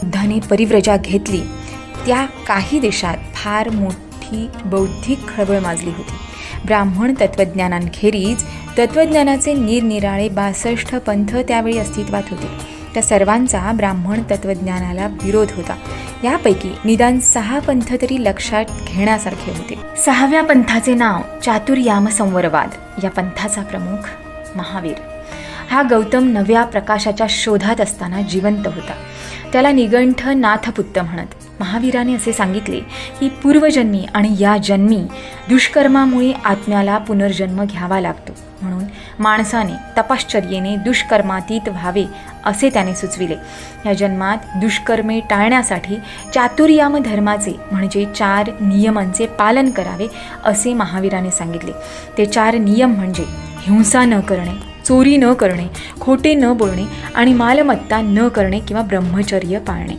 बुद्धाने परिव्रजा घेतली. त्या काही देशात फार मोठी बौद्धिक खळबळ माजली होती. ब्राह्मण तत्त्वज्ञानांखेरीज तत्त्वज्ञानाचे निरनिराळे बासष्ट पंथ त्यावेळी अस्तित्वात होते. त्या सर्वांचा ब्राह्मण तत्त्वज्ञानाला विरोध होता. यापैकी निदान सहा पंथ तरी लक्षात घेण्यासारखे होते. सहाव्या पंथाचे नाव चातुर्याम संवरवाद या पंथाचा प्रमुख महावीर. हा गौतम नव्या प्रकाशाच्या शोधात असताना जिवंत होता. त्याला निगंठ नाथपुत्त म्हणत महावीराने असे सांगितले की पूर्वजन्मी आणि या जन्मी दुष्कर्मामुळे आत्म्याला पुनर्जन्म घ्यावा लागतो. म्हणून माणसाने तपश्चर्येने दुष्कर्मातीत व्हावे असे त्याने सुचविले. या जन्मात दुष्कर्मे टाळण्यासाठी चातुर्याम धर्माचे म्हणजे चार नियमांचे पालन करावे असे महावीराने सांगितले. ते चार नियम म्हणजे हिंसा न करणे चोरी न करणे खोटे न बोलणे आणि मालमत्ता न करणे किंवा ब्रह्मचर्य पाळणे.